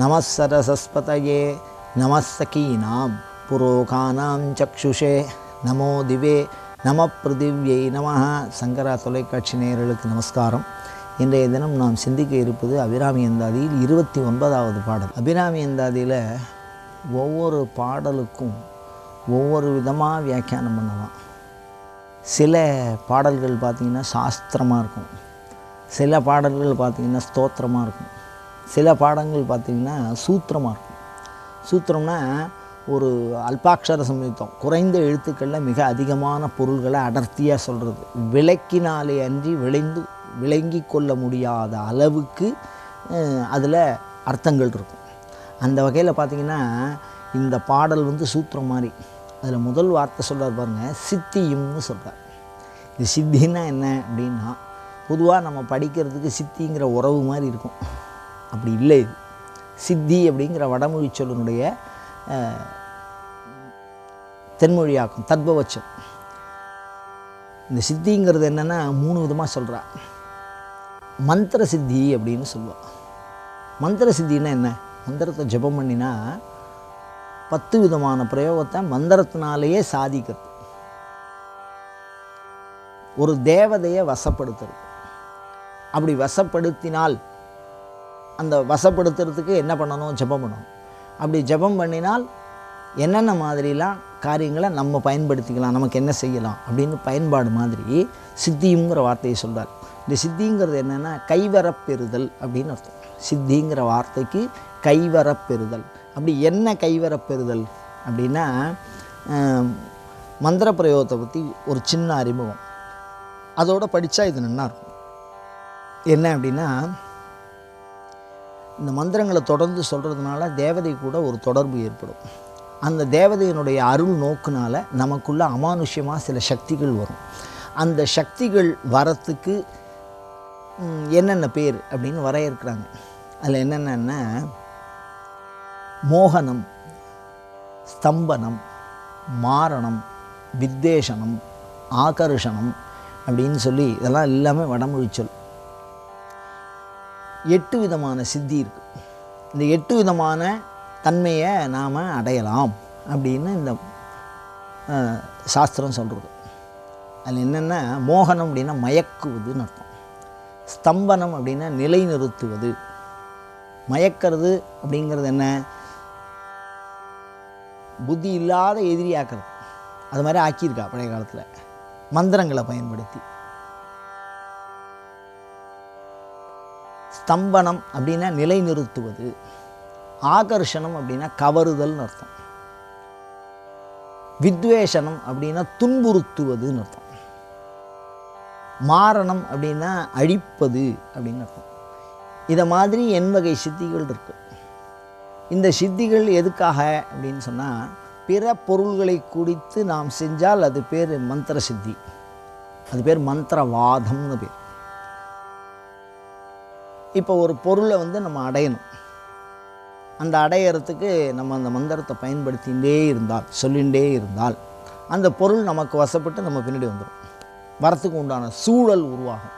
நம சரசஸ்பதயே நமசகீனாம் புரோகானாம் சக்ஷுஷே நமோ திவே நம பிருதிவ்யை நம சங்கரா தொலைக்காட்சி நேயர்களுக்கு நமஸ்காரம். இன்றைய தினம் நாம் சிந்திக்க இருப்பது அபிராமி எந்தாதியில் இருபத்தி ஒன்பதாவது பாடல். அபிராமி எந்தாதியில் ஒவ்வொரு பாடலுக்கும் ஒவ்வொரு விதமாக வியாக்கியானம் பண்ணலாம். சில பாடல்கள் பார்த்திங்கன்னா சாஸ்திரமாக இருக்கும். சில பாடல்கள் பார்த்திங்கன்னா ஸ்தோத்திரமாக இருக்கும். சில பாடங்கள் பார்த்திங்கன்னா சூத்திரமாக இருக்கும். சூத்திரம்னா ஒரு அல்பாட்சர சம்யுக்தம் குறைந்த எழுத்துக்களில் மிக அதிகமான பொருள்களை அடர்த்தியாக சொல்கிறது விளக்கினாலே அன்றி விளைந்து விளங்கி கொள்ள முடியாத அளவுக்கு அதில் அர்த்தங்கள் இருக்கும். அந்த வகையில் பார்த்திங்கன்னா இந்த பாடல் வந்து சூத்திரம் மாதிரி. அதில் முதல் வார்த்தை சொல்கிறார் பாருங்கள் சித்தியும்னு சொல்கிறார் இது சித்தின்னா என்ன அப்படின்னா பொதுவாக நம்ம படிக்கிறதுக்கு சித்திங்கிற உறவு மாதிரி இருக்கும். அப்படி இல்லை. இது சித்தி அப்படிங்கிற வடமொழி சொல்லினுடைய தென்மொழியாக்கும் தத்பவச்சம் இந்த சித்திங்கிறது என்னென்னா மூணு விதமாக சொல்கிறா மந்திர சித்தி அப்படின்னு சொல்லுவாள் மந்திர சித்தின்னா என்ன? மந்திரத்தை ஜபம் பண்ணினா பத்து விதமான பிரயோகத்தை மந்திரத்தினாலேயே சாதிக்கிறது. ஒரு தேவதையை வசப்படுத்துறது. அப்படி வசப்படுத்தினால் அந்த வசப்படுத்துறதுக்கு என்ன பண்ணணும்? ஜபம் பண்ணணும். அப்படி ஜபம் பண்ணினால் என்னென்ன மாதிரிலாம் காரியங்களை நம்ம பயன்படுத்திக்கலாம் நமக்கு என்ன செய்யலாம் அப்படின்னு பயன்பாடு மாதிரி சித்திங்கிற வார்த்தையை சொல்கிறார் இந்த சித்திங்கிறது என்னென்னா கைவரப்பெறுதல் அப்படின்னு அர்த்தம். சித்திங்கிற வார்த்தைக்கு கைவரப்பெறுதல். அப்படி என்ன கைவரப்பெறுதல் அப்படின்னா மந்திர பிரயோகத்தை பற்றி ஒரு சின்ன அறிமுகம். அதோடு படித்தா இது நல்லா இருக்கும் என்ன அப்படின்னா இந்த மந்திரங்களை தொடர்ந்து சொல்கிறதுனால தேவதை கூட ஒரு தொடர்பு ஏற்படும். அந்த தேவதையினுடைய அருள் நோக்குனால் நமக்குள்ள அமானுஷ்யமாக சில சக்திகள் வரும். அந்த சக்திகள் வரத்துக்கு என்னென்ன பேர் அப்படின்னு வரையறுக்கிறாங்க. அதில் என்னென்னா மோகனம் ஸ்தம்பனம் மாரணம் வித்தேஷனம் ஆகர்ஷணம் அப்படின்னு சொல்லி இதெல்லாம் எல்லாமே வடமொழி சொல். எட்டு விதமான சித்தி இருக்குது இந்த எட்டு விதமான தன்மையை நாம் அடையலாம் அப்படின்னு இந்த சாஸ்திரம் சொல்கிறது அதில் என்னென்னா மோகனம் அப்படின்னா மயக்குவதுன்னு அர்த்தம். ஸ்தம்பனம் அப்படின்னா நிலைநிறுத்துவது. மயக்கிறது அப்படிங்கிறது என்ன? புத்தி இல்லாத எதிரியாக்கிறது. அது மாதிரி ஆக்கியிருக்கா பழைய காலத்தில். மந்திரங்களை பயன்படுத்தி. ஸ்தம்பனம் அப்படின்னா நிலைநிறுத்துவது. ஆகர்ஷணம் அப்படின்னா கவருதல்னு அர்த்தம். வித்வேஷனம் அப்படின்னா துன்புறுத்துவதுன்னு அர்த்தம். மாரணம் அப்படின்னா அழிப்பது அப்படின்னு அர்த்தம். இதை மாதிரி என் வகை சித்திகள் இருக்கு. இந்த சித்திகள் எதுக்காக அப்படின்னு சொன்னால் பிற பொருள்களை குடித்து நாம் செஞ்சால் அது பேர் மந்திர சித்தி. அது பேர் மந்திரவாதம்னு பேர். இப்போ ஒரு பொருளை வந்து நம்ம அடையணும். அந்த அடையிறதுக்கு நம்ம அந்த மந்திரத்தை பயன்படுத்திகிட்டே இருந்தால் சொல்லிகிட்டே இருந்தால் அந்த பொருள் நமக்கு வசப்பட்டு நம்ம பின்னாடி வந்துடும். வரத்துக்கு உண்டான சூழல் உருவாகும்.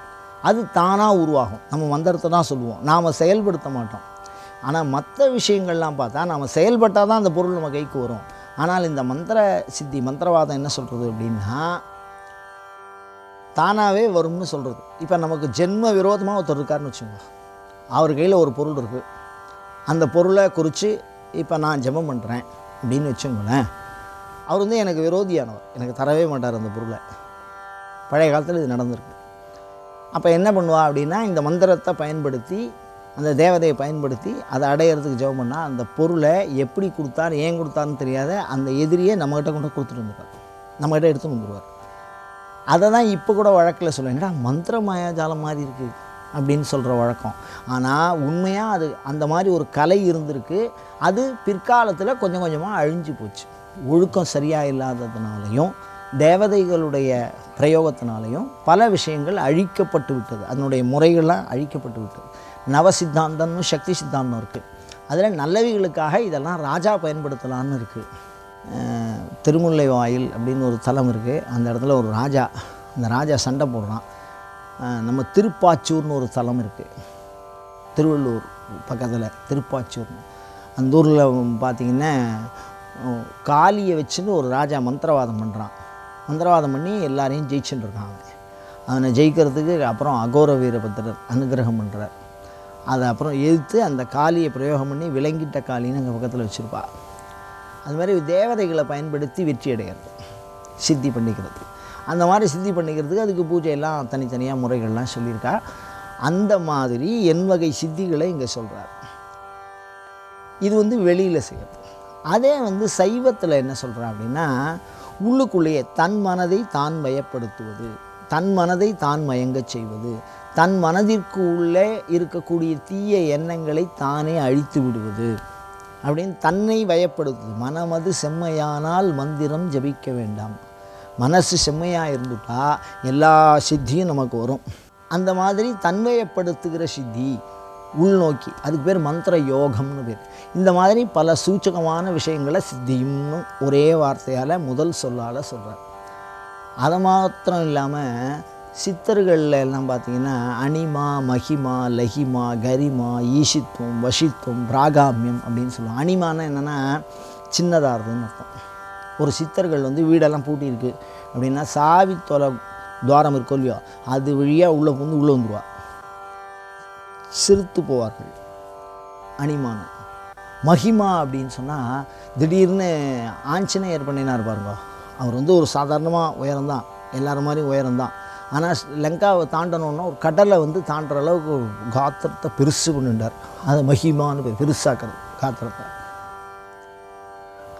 அது தானாக உருவாகும். நம்ம மந்திரத்தை தான் சொல்லுவோம். நாம் செயல்படுத்த மாட்டோம். ஆனால் மற்ற விஷயங்கள்லாம் பார்த்தா நாம் செயல்பட்டால் தான் அந்த பொருள் நம்ம கைக்கு வரும். ஆனால் இந்த மந்திர சித்தி மந்திரவாதம் என்ன சொல்கிறது அப்படின்னா தானாகவே வரும்னு சொல்கிறது இப்போ நமக்கு ஜென்ம விரோதமாக ஒருத்தர் இருக்காருன்னு வச்சுக்கோங்க. அவர் கையில் ஒரு பொருள் இருக்குது அந்த பொருளை குறித்து இப்போ நான் ஜெபம் பண்ணுறேன் அப்படின்னு வச்சுங்களேன். அவர் வந்து எனக்கு விரோதியானவர். எனக்கு தரவே மாட்டார் அந்த பொருளை. பழைய காலத்தில் இது நடந்திருக்கு. அப்போ என்ன பண்ணுவா அப்படின்னா இந்த மந்திரத்தை பயன்படுத்தி அந்த தேவதையை பயன்படுத்தி அதை அடையிறதுக்கு ஜெபம் பண்ணால் அந்த பொருளை எப்படி கொடுத்தார் ஏன் கொடுத்தாருன்னு தெரியாத அந்த எதிரியை நம்மகிட்ட கொண்டு கொடுத்துட்டு வந்துடுவார் நம்மகிட்ட எடுத்துன்னு வந்துடுவார் அதை தான் இப்போ கூட வழக்கில் சொல்லுவேன் என்னடா மந்திர மாயாஜாலம் மாதிரி இருக்குது அப்படின்னு சொல்கிற வழக்கம். ஆனால் உண்மையாக அது அந்த மாதிரி ஒரு கலை இருந்திருக்கு. அது பிற்காலத்தில் கொஞ்சம் கொஞ்சமாக அழிஞ்சு போச்சு. ஒழுக்கம் சரியாக இல்லாததுனாலையும் தேவதைகளுடைய பிரயோகத்தினாலையும் பல விஷயங்கள் அழிக்கப்பட்டு விட்டது. அதனுடைய முறைகள்லாம் அழிக்கப்பட்டு விட்டது. நவ சித்தாந்தம்னு சக்தி சித்தாந்தம் இருக்குது அதில் நல்லவிகளுக்காக இதெல்லாம் ராஜா பயன்படுத்தலான்னு இருக்குது திருமுல்லை வாயில் அப்படின்னு ஒரு தலம் இருக்குது அந்த இடத்துல ஒரு ராஜா அந்த ராஜா சண்டை போடுறான். நம்ம திருப்பாச்சூர்னு ஒரு தலம் இருக்குது திருவள்ளூர் பக்கத்தில் திருப்பாச்சூர்னு. அந்த ஊரில் பார்த்தீங்கன்னா காளியை வச்சுன்னு ஒரு ராஜா மந்திரவாதம் பண்ணுறான் மந்திரவாதம் பண்ணி எல்லாரையும் ஜெயிச்சுட்டு இருக்காங்க. அவனை ஜெயிக்கிறதுக்கு அப்புறம் அகோர வீரபத்திரர் அனுகிரகம் பண்ணுறார் அதை அப்புறம் எதிர்த்து அந்த காளியை பிரயோகம் பண்ணி விலங்கிட்ட காளின்னு அங்கே பக்கத்தில் வச்சுருப்பா. அது மாதிரி தேவதைகளை பயன்படுத்தி வெற்றி அடைகிறது சித்தி பண்ணிக்கிறது. அந்த மாதிரி சித்தி பண்ணிக்கிறதுக்கு அதுக்கு பூஜையெல்லாம் தனித்தனியாக முறைகள்லாம் சொல்லியிருக்கா. அந்த மாதிரி என் வகை சித்திகளை இங்கே சொல்கிறார் இது வந்து வெளியில் செய்கிறது அதே வந்து சைவத்தில் என்ன சொல்கிறா அப்படின்னா உள்ளுக்குள்ளேயே தன் மனதை தான் வயப்படுத்துவது தன் மனதை தான் மயங்கச் செய்வது தன் மனதிற்கு உள்ளே இருக்கக்கூடிய தீய எண்ணங்களை தானே அழித்து விடுவது அப்படின்னு தன்னை வயப்படுத்துது. மனமது செம்மையானால் மந்திரம் ஜபிக்க வேண்டாம். மனசு செம்மையாக இருந்துட்டா எல்லா சித்தியும் நமக்கு வரும். அந்த மாதிரி தன்மையப்படுத்துகிற சித்தி உள்நோக்கி அதுக்கு பேர் மந்திர யோகம்னு பேர். இந்த மாதிரி பல சூச்சகமான விஷயங்களை சித்தியும்னு ஒரே வார்த்தையால் முதல் சொல்லால் சொல்கிறார் அதை மாத்திரம் இல்லாமல் சித்தர்களில் எல்லாம் பார்த்திங்கன்னா அனிமா மகிமா லஹிமா கரிமா ஈஷித்துவம் வசித்துவம் பிராகாமியம் அப்படின்னு சொல்லுவோம் அனிமானா என்னென்னா சின்னதாக இருக்குதுன்னு அர்த்தம். ஒரு சித்தர்கள் வந்து வீடெல்லாம் பூட்டியிருக்கு. அப்படின்னா சாவி தொலை துவாரம் இருக்கோ இல்லையோ அது வழியாக உள்ளே வந்து உள்ளே வந்துடுவா சிரித்து போவார்கள். அனிமானம் மகிமா அப்படின்னு சொன்னால் திடீர்னு ஆஞ்சநேயர் பண்ணினார் பாருங்க. அவர் வந்து ஒரு சாதாரணமாக உயரம்தான். எல்லாரும் மாதிரியும் உயரம்தான். ஆனால் லங்காவை தாண்டணுன்னா ஒரு கடலை வந்து தாண்டுற அளவுக்கு காத்திரத்தை பெருசு பண்ணிட்டார். அது மகிமான்னு பெருசாக்கிறது காத்திரத்தை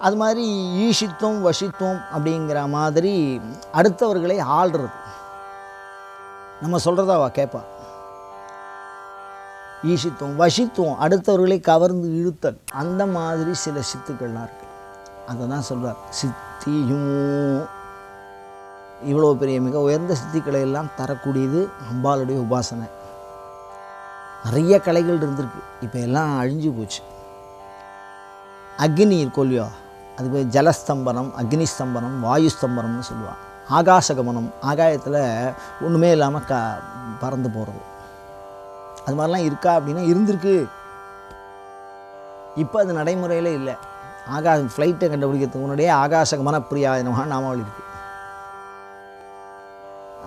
அது மாதிரி ஈஷித்துவம் வசித்துவம் அப்படிங்கிற மாதிரி அடுத்தவர்களை ஆள்றது. நம்ம சொல்கிறதாவா அவள் கேட்பா ஈஷித்துவம் வசித்துவம் அடுத்தவர்களை கவர்ந்து இழுத்தல் அந்த மாதிரி சில சித்துக்கள்லாம் இருக்குது அதை தான் சொல்கிறார் சித்தியும் இவ்வளோ பெரிய மிக உயர்ந்த சித்திகளை எல்லாம் தரக்கூடியது அம்பாளுடைய உபாசனை. நிறைய கலைகள் இருந்திருக்கு. இப்போ எல்லாம் அழிஞ்சு போச்சு. அக்னி இருக்கும் இல்லையோ? அது பேர் ஜலஸ்தம்பனம் அக்னி ஸ்தம்பனம் வாயு சொல்லுவாள் ஆகாசகமனம் ஆகாயத்தில் ஒன்றுமே இல்லாமல் க பறந்து போகிறது அது மாதிரிலாம் இருக்கா அப்படின்னா இருந்திருக்கு. இப்போ அது நடைமுறையில் இல்லை. ஆகா ஃப்ளைட்டை கண்டுபிடிக்கிறதுக்கு முன்னாடியே ஆகாசகமன பிரியாதனமான நாமாவளி இருக்குது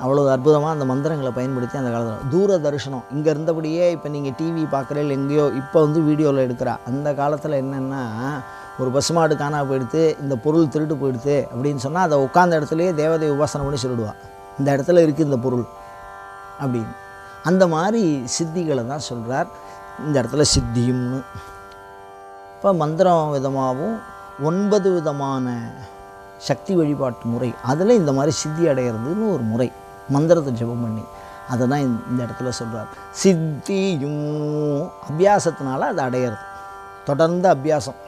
அவ்வளோ அற்புதமாக அந்த மந்திரங்களை பயன்படுத்தி அந்த காலத்தில். தூர தரிசனம். இங்கே இருந்தபடியே இப்போ நீங்கள் டிவி பார்க்குறீங்க எங்கேயோ இப்போ வந்து வீடியோவில் எடுக்கிறா. அந்த காலத்தில் என்னென்னா ஒரு பசுமாடு காணா போயிடுத்து இந்த பொருள் திருட்டு போயிடுத்து அப்படின்னு சொன்னால் அதை உட்காந்த இடத்துலையே தேவதை உபாசனை பண்ணி சொல்லிடுவா. இந்த இடத்துல இருக்குது இந்த பொருள் அப்படின்னு. அந்த மாதிரி சித்திகளை தான் சொல்கிறார் இந்த இடத்துல சித்தியும்னு. இப்போ மந்திரம் விதமாகவும் ஒன்பது விதமான சக்தி வழிபாட்டு முறை. அதில் இந்த மாதிரி சித்தி அடையிறதுன்னு ஒரு முறை. மந்திரத்தை ஜெபம் பண்ணி. அதை தான் இந்த- இடத்துல சொல்கிறார் சித்தியும் அபியாசத்தினால அது அடையிறது. தொடர்ந்து அபியாசம்.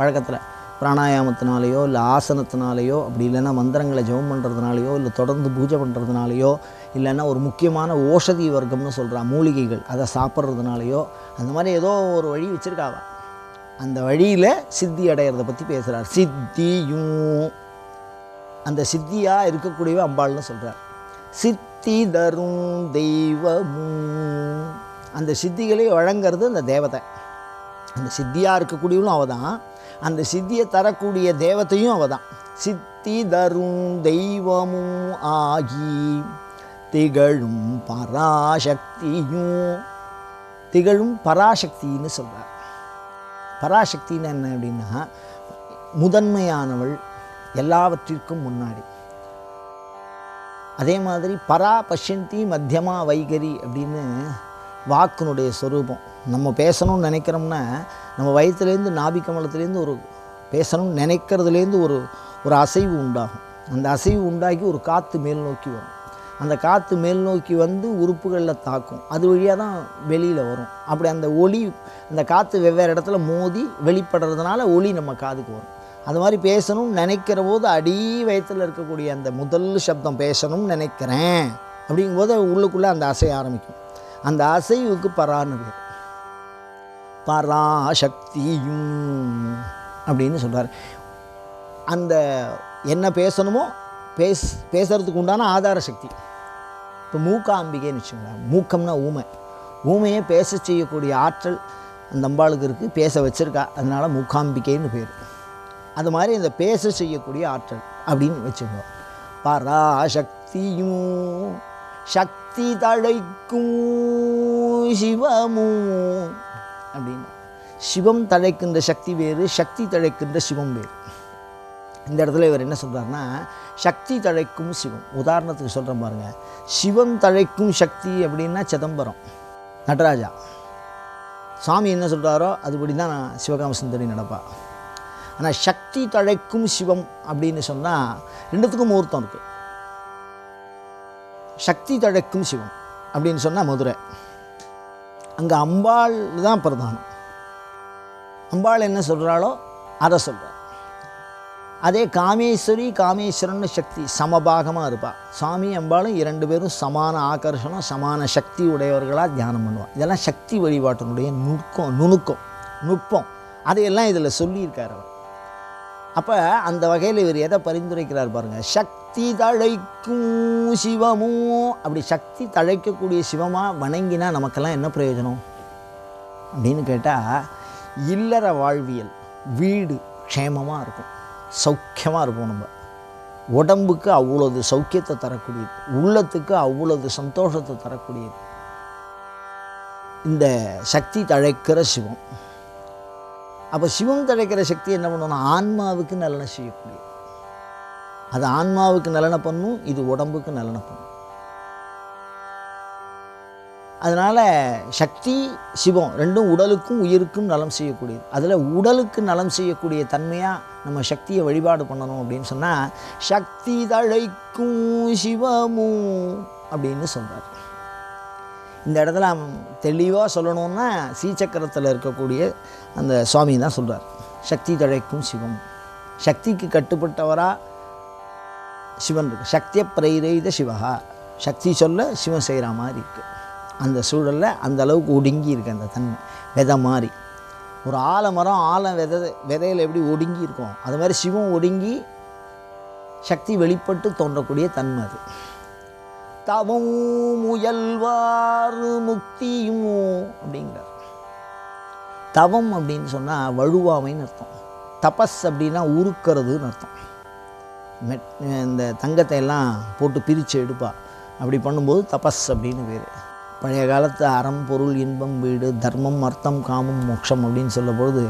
பழக்கத்தில். பிராணாயாமத்தினாலேயோ இல்லை ஆசனத்தினாலேயோ அப்படி இல்லைன்னா மந்திரங்களை ஜெபம் பண்ணுறதுனாலையோ இல்லை தொடர்ந்து பூஜை பண்ணுறதுனாலையோ இல்லைன்னா ஒரு முக்கியமான ஓஷதி வர்க்கம்னு சொல்கிறா மூலிகைகள் அதை சாப்பிட்றதுனாலையோ அந்த மாதிரி ஏதோ ஒரு வழி வச்சுருக்காவா. அந்த வழியில் சித்தி அடையிறதை பற்றி பேசுகிறார் சித்தியும். அந்த சித்தியாக இருக்கக்கூடியவ அம்பாள்னு சொல்கிறார் சித்தி தரும் தெய்வமும். அந்த சித்திகளை வழங்கிறது அந்த தேவதை. அந்த சித்தியாக இருக்கக்கூடியவளும் அவள் தான் அந்த சித்தியை தரக்கூடிய தேவத்தையும் அவள் தான் சித்தி தரும் தெய்வமும் ஆகி திகழும் பராசக்தியும் திகழும் பராசக்தின்னு சொல்கிறார் பராசக்தின்னு என்ன அப்படின்னா முதன்மையானவள் எல்லாவற்றிற்கும் முன்னாடி. அதே மாதிரி பரா பஷ்யந்தி மத்தியமா வைகரி அப்படின்னு வாக்கினுடைய சொரூபம். நம்ம பேசணும்னு நினைக்கிறோம்னா நம்ம வயிற்றுலேருந்து நாபிக்கமலத்துலேருந்து ஒரு பேசணும்னு நினைக்கிறதுலேருந்து ஒரு ஒரு அசைவு உண்டாகும். அந்த அசைவு உண்டாக்கி ஒரு காற்று மேல் நோக்கி வரும். அந்த காற்று மேல் நோக்கி வந்து உறுப்புகளில் தாக்கும். அது வழியாக தான் வெளியில் வரும். அப்படி அந்த ஒளி அந்த காற்று வெவ்வேறு இடத்துல மோதி வெளிப்படுறதுனால ஒளி நம்ம காதுக்கு வரும். அது மாதிரி பேசணும்னு நினைக்கிற போது அடி வயத்தில் இருக்கக்கூடிய அந்த முதல் சப்தம் பேசணும்னு நினைக்கிறேன். அப்படிங்கும்போது உள்ளுக்குள்ளே அந்த அசை ஆரம்பிக்கும். அந்த அசைவுக்கு பரான்னு பேர் பராசக்தியும் அப்படின்னு சொல்கிறார் அந்த என்ன பேசணுமோ பேஸ் பேசுகிறதுக்கு உண்டான ஆதார சக்தி. இப்போ மூக்காம்பிகைன்னு வச்சுக்கோங்களேன் மூக்கம்னா ஊமை. ஊமையை பேச செய்யக்கூடிய ஆற்றல் அந்த அம்பாளுக்கு இருக்குது பேச வச்சுருக்கா. அதனால மூக்காம்பிகைன்னு பேர். அது மாதிரி இந்த பேச செய்யக்கூடிய ஆற்றல் அப்படின்னு வச்சுக்கோ பராசக்தியும் சக்தி தழைக்கும் சிவமும் அப்படின்னு. சிவம் தழைக்கின்ற சக்தி வேறு சக்தி தழைக்கின்ற சிவம் வேறு. இந்த இடத்துல இவர் என்ன சொல்கிறாருன்னா சக்தி தழைக்கும் சிவம். உதாரணத்துக்கு சொல்கிறேன் பாருங்க. சிவம் தழைக்கும் சக்தி அப்படின்னா சிதம்பரம் நடராஜா. சாமி என்ன சொல்கிறாரோ அதுபடி தான் நான் சிவகாம சுந்தரி நடப்பா. ஆனால் சக்தி தழைக்கும் சிவம் அப்படின்னு சொன்னால் ரெண்டுத்துக்கும் முகூர்த்தம் இருக்குது சக்தி தழைக்கும் சிவம் அப்படின்னு சொன்னால் மதுரை. அங்கே அம்பாள் தான் பிரதானம். அம்பாள் என்ன சொல்கிறாளோ அதை சொல்கிறார் அதே காமேஸ்வரி காமேஸ்வரன் சக்தி சமபாகமாக இருப்பாள் சுவாமி அம்பாளும் இரண்டு பேரும் சமான ஆகர்ஷணம் சமான சக்தி உடையவர்களாக தியானம் பண்ணுவாள் இதெல்லாம் சக்தி வழிபாட்டினுடைய நுட்கம் நுணுக்கம் நுட்பம். அதையெல்லாம் இதில் சொல்லியிருக்கார் அவர். அப்போ அந்த வகையில் இவர் எதை பரிந்துரைக்கிறார் பாருங்கள் சக்தி தழைக்கும் சிவமும் அப்படி சக்தி தழைக்கக்கூடிய சிவமாக வணங்கினா நமக்கெல்லாம் என்ன பிரயோஜனம்? அப்படின்னு கேட்டால் இல்லற வாழ்வியல் வீடு க்ஷேமமாக இருக்கும். சௌக்கியமாக இருப்போம் நம்ம. உடம்புக்கு அவ்வளவு சௌக்கியத்தை தரக்கூடியது. உள்ளத்துக்கு அவ்வளவு சந்தோஷத்தை தரக்கூடியது. இந்த சக்தி தழைக்கிற சிவம். அப்போ சிவம் தழைக்கிற சக்தி என்ன பண்ணணும் ஆன்மாவுக்கு நலனை செய்யக்கூடியது. அது ஆன்மாவுக்கு நலனை பண்ணும் இது உடம்புக்கு நலனை பண்ணும். அதனால் சக்தி சிவம் ரெண்டும் உடலுக்கும் உயிருக்கும் நலம் செய்யக்கூடியது. அதில் உடலுக்கு நலம் செய்யக்கூடிய தன்மையாக நம்ம சக்தியை வழிபாடு பண்ணணும் அப்படின்னு சொன்னால் சக்தி தழைக்கும் சிவமும் அப்படின்னு சொல்கிறார் இந்த இடத்துல தெளிவாக சொல்லணும்னா சீச்சக்கரத்தில் இருக்கக்கூடிய அந்த சுவாமி தான் சொல்கிறார் சக்தி தழைக்கும் சிவம். சக்திக்கு கட்டுப்பட்டவராக சிவன் இருக்கு. சக்தியை பிரைரைத சிவகா. சக்தி சொல்ல சிவன் செய்கிற மாதிரி இருக்குது அந்த சூழலில் அந்த அளவுக்கு ஒடுங்கி இருக்கு அந்த தன்மை. விதை மாதிரி. ஒரு ஆலமரம் ஆலம் விதை விதையில் எப்படி ஒடுங்கி இருக்கும் அது மாதிரி சிவம் ஒடுங்கி சக்தி வெளிப்பட்டு தோன்றக்கூடிய தன்மை அது. தவம் முயல்வாறு முக்தியும் அப்படிங்கிறார். தவம் அப்படின்னு சொன்னால் வழுவாமைன்னு அர்த்தம். தபஸ் அப்படின்னா உருக்கிறதுன்னு அர்த்தம். மெட் இந்த தங்கத்தை எல்லாம் போட்டு பிரித்து எடுப்பா. அப்படி பண்ணும்போது தபஸ் அப்படின்னு பேர். பழைய காலத்து அறம் பொருள் இன்பம் வீடு தர்மம் அர்த்தம் காமம் மோட்சம் அப்படின்னு சொல்லும்பொழுது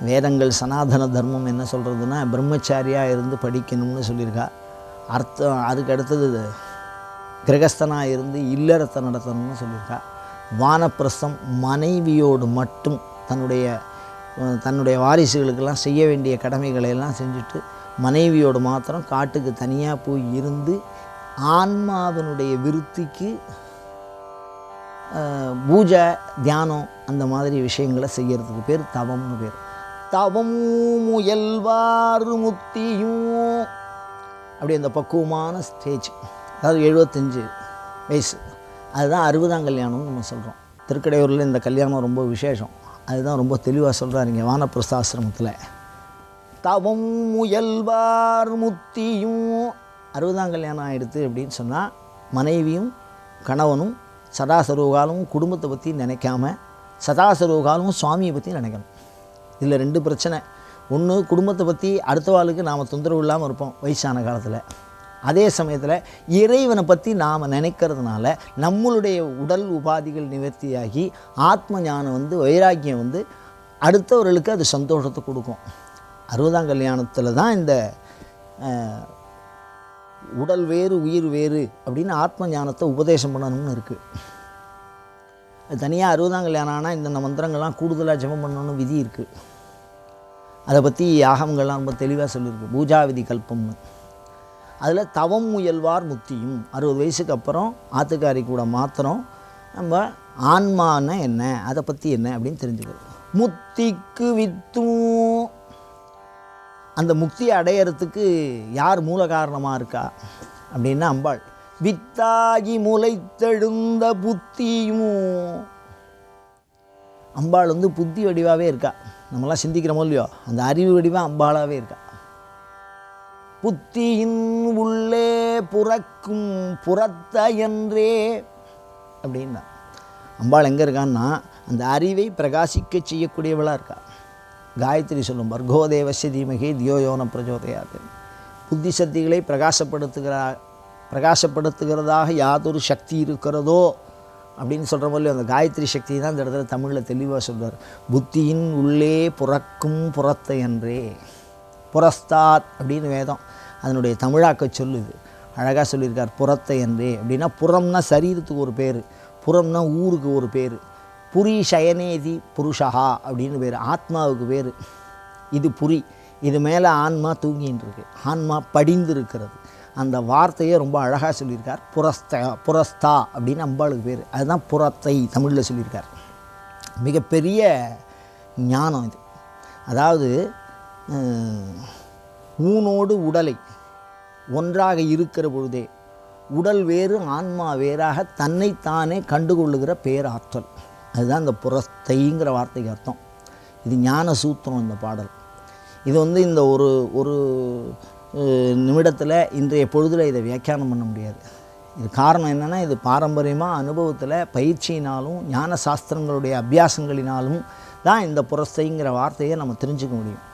வேதங்கள் சனாதன தர்மம் என்ன சொல்கிறதுனா பிரம்மச்சாரியாக இருந்து படிக்கணும்னு சொல்லியிருக்கா. அர்த்தம் அதுக்கு அடுத்தது கிரகஸ்தனாக இருந்து இல்லறத்தை நடத்தணும்னு சொல்லியிருக்கா. வானப்பிரசம் மனைவியோடு மட்டும் தன்னுடைய தன்னுடைய வாரிசுகளுக்கெல்லாம் செய்ய வேண்டிய கடமைகளை எல்லாம் செஞ்சுட்டு மனைவியோடு மாத்திரம் காட்டுக்கு தனியாக போய் இருந்து ஆன்மாவினுடைய விருத்திக்கு பூஜை தியானம் அந்த மாதிரி விஷயங்களை செய்கிறதுக்கு பேர் தவம்னு பேர். தவம் முயல்வார் முத்தியும். அப்படி அந்த பக்குவமான ஸ்டேஜ் அதாவது எழுபத்தஞ்சு வயசு. அதுதான் அறுபதாம் கல்யாணம்னு நம்ம சொல்கிறோம் திருக்கடையூரில் இந்த கல்யாணம் ரொம்ப விசேஷம். அதுதான் ரொம்ப தெளிவாக சொல்கிறாருங்க வானப்பிரஸ்தாசிரமத்தில். தவம் முயல்வார் முத்தியும். அறுபதாம் கல்யாணம் ஆகிடுது அப்படின்னு சொன்னால் மனைவியும் கணவனும் சதாசர்வகாலமும் குடும்பத்தை பற்றி நினைக்காம சதாசர்வகாலமும் சுவாமியை பற்றி நினைக்கணும். இதில் ரெண்டு பிரச்சனை. ஒன்று குடும்பத்தை பற்றி அடுத்த வாளுக்கு நாம் தொந்தரவு இல்லாமல் இருப்போம் வயசான காலத்தில். அதே சமயத்தில் இறைவனை பற்றி நாம் நினைக்கிறதுனால நம்மளுடைய உடல் உபாதிகள் நிவர்த்தியாகி ஆத்ம ஞானம் வந்து வைராக்கியம் வந்து அடுத்தவர்களுக்கு அது சந்தோஷத்தை கொடுக்கும். அறுபதாம் கல்யாணத்தில் தான் இந்த உடல் வேறு உயிர் வேறு அப்படின்னு ஆத்ம ஞானத்தை உபதேசம் பண்ணணும்னு இருக்குது தனியாக அறுபதாம் கல்யாணம் ஆனால் இந்த மந்திரங்கள்லாம் கூடுதலாக ஜபம் பண்ணணும்னு விதி இருக்குது அதை பற்றி யாகங்கள்லாம் ரொம்ப தெளிவாக சொல்லியிருக்கு பூஜா விதி கல்பம்னு. அதில் தவம் முயல்வார் முக்தியும் அறுபது வயசுக்கு அப்புறம் ஆத்துக்காரி கூட மாத்திரம் நம்ம ஆன்மான என்ன அதை பற்றி என்ன அப்படின்னு தெரிஞ்சுக்கிறோம் முத்திக்கு வித்தும். அந்த முக்தியை அடையறதுக்கு யார் மூல காரணமாக இருக்கா அப்படின்னா அம்பாள். வித்தாகி முளைத்தெழுந்த புத்தியும். அம்பாள் வந்து புத்தி வடிவாகவே இருக்கா. நம்மளாம் சிந்திக்கிறோமோ இல்லையோ? அந்த அறிவு வடிவாக அம்பாளாகவே இருக்கா. புத்தியின் உள்ளே புறக்கும் புறத்த என்றே. அப்படின்னா அம்பாள் எங்கே இருக்கான்னா அந்த அறிவை பிரகாசிக்க செய்யக்கூடியவளாக இருக்கா? காயத்ரி சொல்லும் பர்கோதேவசிய தீமகே தியோயோன பிரஜோதயாது புத்தி சக்திகளை பிரகாசப்படுத்துகிறா பிரகாசப்படுத்துகிறதாக யாதொரு சக்தி இருக்கிறதோ அப்படின்னு சொல்கிற போல அந்த காயத்ரி சக்தி தான் இந்த இடத்துல தமிழில் தெளிவாக சொல்கிறார் புத்தியின் உள்ளே புறக்கும் புறத்தை என்றே. புரஸ்தாத் அப்படின்னு வேதம் அதனுடைய தமிழாக்க சொல்லுது. அழகாக சொல்லியிருக்கார் புறத்தை என்றே. அப்படின்னா புறம்னா சரீரத்துக்கு ஒரு பேர். புறம்னா ஊருக்கு ஒரு பேர். புரி சயனேதி புருஷஹா அப்படின்னு பேர். ஆத்மாவுக்கு பேர். இது புரி. இது மேலே ஆன்மா தூங்கின்னு இருக்கு. ஆன்மா படிந்து இருக்கிறது அந்த வார்த்தையை ரொம்ப அழகாக சொல்லியிருக்கார். புரஸ்த புரஸ்தா அப்படின்னு அம்பாளுக்கு பேர். அதுதான் புறத்தை தமிழில் சொல்லியிருக்கார். மிகப்பெரிய ஞானம் இது. அதாவது ஊனோடு உடலை ஒன்றாக இருக்கிற பொழுதே உடல் வேறு ஆன்மா வேறாக தன்னைத்தானே கண்டுகொள்ளுகிற பேராற்றல். அதுதான் இந்த புறத்தைங்கிற வார்த்தைக்கு அர்த்தம். இது ஞான சூத்திரம் இந்த பாடல். இது வந்து இந்த ஒரு ஒரு நிமிடத்தில் இன்றைய பொழுதில் இதை வியாக்கியானம் பண்ண முடியாது. இது காரணம் என்னென்னா இது பாரம்பரியமாக அனுபவத்தில் பயிற்சியினாலும் ஞான சாஸ்திரங்களுடைய அபியாசங்களினாலும் தான் இந்த புறஸ்தைங்கிற வார்த்தையை நம்ம தெரிஞ்சுக்க முடியும்.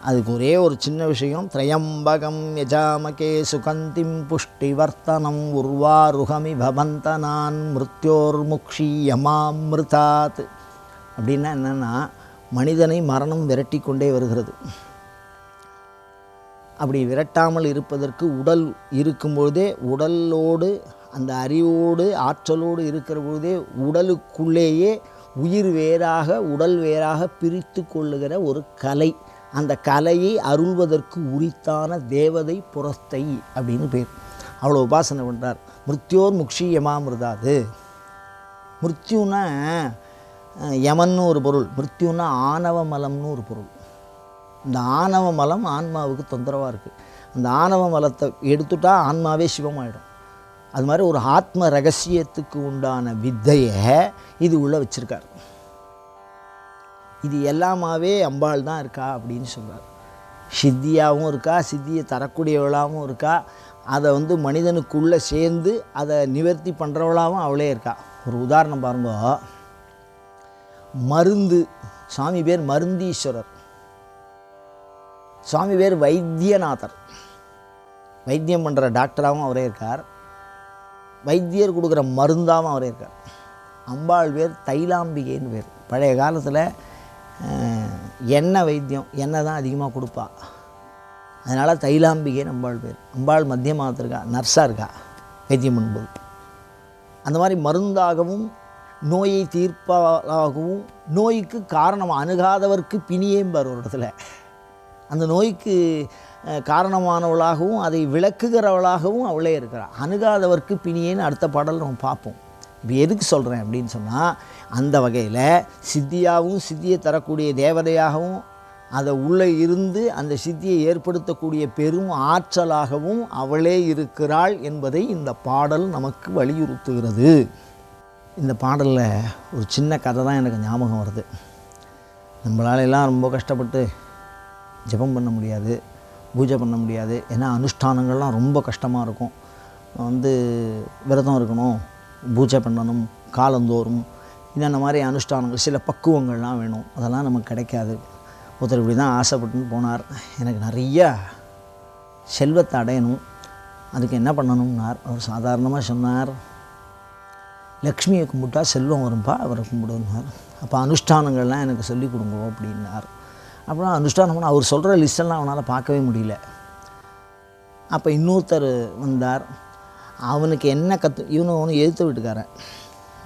அதுக்கு ஒரே ஒரு சின்ன விஷயம் திரையம்பகம் யஜாமகே சுகந்திம் புஷ்டிவர்த்தனம் உர்வாருகமி பவந்தனான் மிருத்யோர்முக்ஷி யமாமிருதாத் அப்படின்னா என்னென்னா மனிதனை மரணம் விரட்டி கொண்டே வருகிறது. அப்படி விரட்டாமல் இருப்பதற்கு உடல் இருக்கும்பொழுதே உடலோடு அந்த அறிவோடு ஆற்றலோடு இருக்கிற பொழுதே உடலுக்குள்ளேயே உயிர் வேறாக உடல் வேறாக பிரித்து கொள்ளுகிற ஒரு கலை. அந்த கலையை அருள்வதற்கு உரித்தான தேவதை புறஸ்தை அப்படின்னு பேர். அவ்வளோ உபாசனை பண்ணுறார் மிருத்யோர் முக்ஷியமாமிருதாது மிருத்யுன்னா யமன்னு ஒரு பொருள். மிருத்யுனா ஆணவ மலம்னு ஒரு பொருள். இந்த ஆணவ மலம் ஆன்மாவுக்கு தொந்தரவாக இருக்குது அந்த ஆணவ மலத்தை எடுத்துட்டால் ஆன்மாவே சிவமாயிடும். அது மாதிரி ஒரு ஆத்ம ரகசியத்துக்கு உண்டான வித்தையை இது உள்ளே வச்சுருக்காரு. இது எல்லாமாவே அம்பாள் தான் இருக்கா அப்படின்னு சொல்கிறார் சித்தியாகவும் இருக்கா சித்தியை தரக்கூடியவளாகவும் இருக்கா அதை வந்து மனிதனுக்குள்ளே சேர்ந்து அதை நிவர்த்தி பண்ணுறவளாகவும் அவளே இருக்கா. ஒரு உதாரணம் பாருங்க. மருந்து சாமி பேர் மருந்தீஸ்வரர். சுவாமி பேர் வைத்தியநாதர். வைத்தியம் பண்ணுற டாக்டராகவும் அவரே இருக்கார். வைத்தியர் கொடுக்குற மருந்தாகவும் அவரே இருக்கார். அம்பாள் பேர் தைலாம்பிகைன்னு பேர். பழைய காலத்தில் எண்ணெய் வைத்தியம் எண்ணெய் தான் அதிகமாக கொடுப்பா. அதனால் தைலாம்பிகை அம்பாள் பேர். அம்பாள் மத்தியமாக இருக்கா நர்ஸாக இருக்கா வைத்தியம் பண்ணும்போது. அந்த மாதிரி மருந்தாகவும் நோயை தீர்ப்பாகவும் நோய்க்கு காரணம் அணுகாதவர்க்கு பிணியேம்பார் ஒரு இடத்துல. அந்த நோய்க்கு காரணமானவளாகவும் அதை விளக்குகிறவளாகவும் அவளே இருக்கிறாள் அணுகாதவர்க்கு பிணியேன்னு அடுத்த பாடல் நம்ம பார்ப்போம். எதுக்கு சொல்கிறேன் அப்படின்னு சொன்னால் அந்த வகையில் சித்தியாகவும் சித்தியை தரக்கூடிய தேவதையாகவும் அதை உள்ளே இருந்து அந்த சித்தியை ஏற்படுத்தக்கூடிய பெரும் ஆற்றலாகவும் அவளே இருக்கிறாள் என்பதை இந்த பாடல் நமக்கு வலியுறுத்துகிறது. இந்த பாடலில் ஒரு சின்ன கதை தான் எனக்கு ஞாபகம் வருது. நம்மளால எல்லாம் ரொம்ப கஷ்டப்பட்டு ஜெபம் பண்ண முடியாது பூஜை பண்ண முடியாது. ஏன்னா அனுஷ்டானங்கள்லாம் ரொம்ப கஷ்டமாக இருக்கும். வந்து விரதம் இருக்கணும் பூஜை பண்ணணும் காலந்தோறும். இந்த மாதிரி அனுஷ்டானங்கள் சில பக்குவங்கள்லாம் வேணும். அதெல்லாம் நமக்கு கிடைக்காது. ஒருத்தர் இப்படி தான் ஆசைப்பட்டுன்னு போனார். எனக்கு நிறைய செல்வத்தை அடையணும். அதுக்கு என்ன பண்ணணும்னார்? அவர் சாதாரணமாக சொன்னார் லக்ஷ்மியை கும்பிட்டா செல்வம் வரும்பா அவரை கும்பிடுனார் அப்போ அனுஷ்டானங்கள்லாம் எனக்கு சொல்லிக் கொடுங்க அப்படின்னார். அப்புறம் அனுஷ்டானம் அவர் சொல்கிற லிஸ்டெல்லாம் அவனால் பார்க்கவே முடியல. அப்போ இன்னொருத்தர் வந்தார். அவனுக்கு என்ன கற்று இவனு ஒன்று எழுத்து வீட்டுக்காரன்.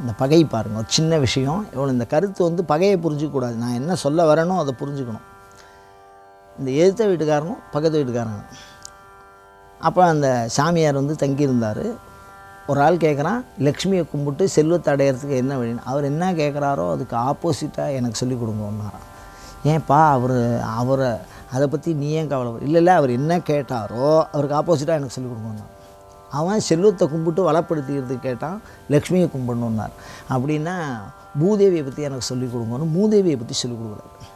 இந்த பகை பாருங்க ஒரு சின்ன விஷயம். இவ்வளோ இந்த கருத்து வந்து பகையை புரிஞ்சிக்கூடாது நான் என்ன சொல்ல வரேனோ அதை புரிஞ்சுக்கணும். இந்த எழுத்த வீட்டுக்காரனும் பக்கத்து வீட்டுக்காரனும். அப்போ அந்த சாமியார் வந்து தங்கியிருந்தார். ஒரு ஆள் கேட்குறான் லக்ஷ்மியை கும்பிட்டு செல்வத்தை அடையிறதுக்கு என்ன வழின்னு? அவர் என்ன கேட்குறாரோ அதுக்கு ஆப்போசிட்டாக எனக்கு சொல்லிக் கொடுங்கன்னாராம். ஏன்ப்பா அவர் அவரை அதை பற்றி நீ ஏன் கவலை இல்லை இல்லை அவர் என்ன கேட்டாரோ அவருக்கு ஆப்போசிட்டாக எனக்கு சொல்லிக் கொடுங்கன்னார் அவன் செல்வத்தை கும்பிட்டு வளப்படுத்திக்கிறது கேட்டான் லக்ஷ்மியை கும்பிடணுன்னார் அப்படின்னா பூதேவியை பற்றி எனக்கு சொல்லிக் கொடுங்கன்னு மூதேவியை பற்றி சொல்லிக் கொடுக்குறாரு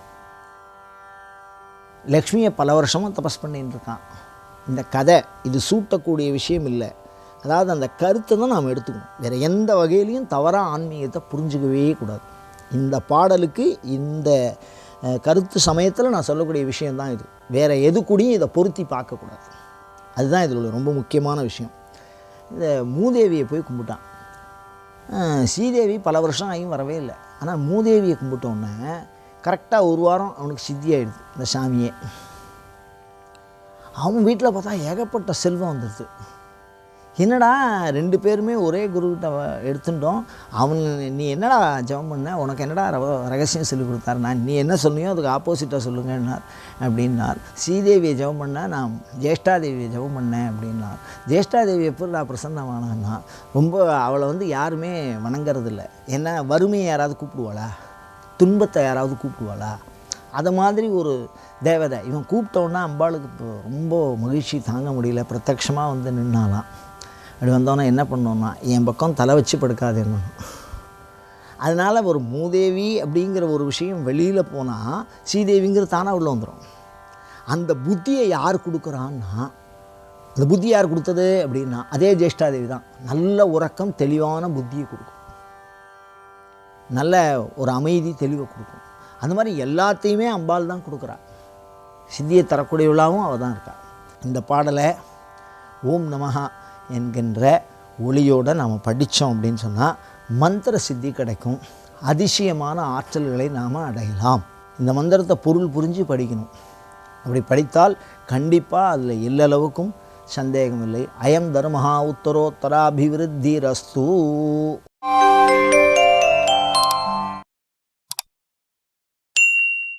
லக்ஷ்மியை பல வருஷமாக தபஸ் பண்ணின்னு இருக்கான். இந்த கதை இது சூட்டக்கூடிய விஷயம் இல்லை. அதாவது அந்த கருத்தை தான் நாம் எடுத்துக்கணும். வேறு எந்த வகையிலையும் தவறாக ஆன்மீகத்தை புரிஞ்சுக்கவே கூடாது. இந்த பாடலுக்கு இந்த கருத்து சமயத்தில் நான் சொல்லக்கூடிய விஷயம்தான் இது. வேறு எது கூடயும் இதை பொருத்தி பார்க்கக்கூடாது. அதுதான் இதில் உள்ள ரொம்ப முக்கியமான விஷயம். இந்த மூதேவியை போய் கும்பிட்டான். ஸ்ரீதேவி பல வருஷம் ஆகியும் வரவே இல்லை. ஆனால் மூதேவியை கும்பிட்டோன்னே கரெக்டாக ஒரு வாரம் அவனுக்கு சித்தி ஆகிடுது இந்த சாமியே. அவன் வீட்டில் பார்த்தா ஏகப்பட்ட செல்வம் வந்துடுது என்னடா ரெண்டு பேருமே ஒரே குருக்கிட்ட எடுத்துட்டோம். அவன் நீ என்னடா ஜெபம் பண்ண? உனக்கு என்னடா ரகசியம் சொல்லி கொடுத்தாரு நான் நீ என்ன சொன்னியோ அதுக்கு ஆப்போசிட்டாக சொல்லுங்கன்னார். அப்படின்னார். ஸ்ரீதேவியை ஜெபம் பண்ண நான் ஜேஷ்டாதேவியை ஜெபம் பண்ணேன் அப்படின்னார். ஜேஷ்டாதேவி எப்படி நான் பிரசன்னமானான்னா ரொம்ப அவளை வந்து யாருமே வணங்குறதில்ல. என்ன வறுமையை யாராவது கூப்பிடுவாளா? துன்பத்தை யாராவது கூப்பிடுவாளா? அதை மாதிரி ஒரு தேவதை. இவன் கூப்பிட்டோன்னா அம்பாளுக்கு இப்போ ரொம்ப மகிழ்ச்சி தாங்க முடியல. பிரத்யக்ஷமாக வந்து நின்னாலாம். அப்படி வந்தோன்னே என்ன பண்ணோன்னா என் பக்கம் தலை வச்சு படுக்காதேன்னு அதனால் ஒரு மூதேவி அப்படிங்கிற ஒரு விஷயம் வெளியில் போனால் ஸ்ரீதேவிங்கிற தானாக உள்ளே வந்துடும் அந்த புத்தியை யார் கொடுக்குறான்னா அந்த புத்தி யார் கொடுத்தது அப்படின்னா அதே ஜேஷ்டாதேவி தான். நல்ல உறக்கம் தெளிவான புத்தியை கொடுக்கும். நல்ல ஒரு அமைதி தெளிவை கொடுக்கும். அந்த மாதிரி எல்லாத்தையுமே அம்பாள் தான் கொடுக்குறா. சித்தியை தரக்கூடியவளாகவும் அவள் தான் இருக்கா. இந்த பாடலை ஓம் நமஹா என்கின்ற ஒளியோடு நாம் படித்தோம் அப்படின்னு சொன்னால் மந்திர சித்தி கிடைக்கும். அதிசயமான ஆற்றல்களை நாம் அடையலாம். இந்த மந்திரத்தை பொருள் புரிஞ்சு படிக்கணும். அப்படி படித்தால் கண்டிப்பாக அதில் எல்லளவுக்கும் சந்தேகமில்லை அயம் தர்மஹா உத்தரோத்தராபிவிருத்தி ரஸ்து